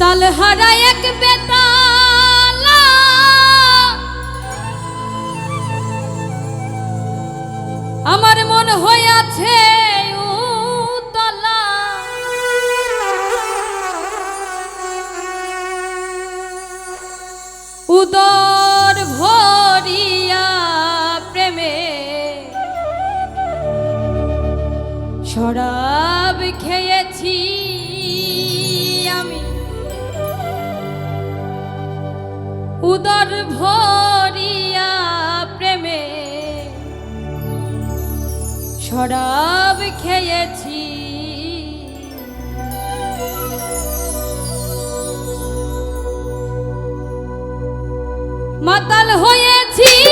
তাল হারা এক বেতালা। আমার মন হইয়াছে উদয় উদর ভরিয়া প্রেমে। সরাব খেয়েছি। মাতাল হয়েছি।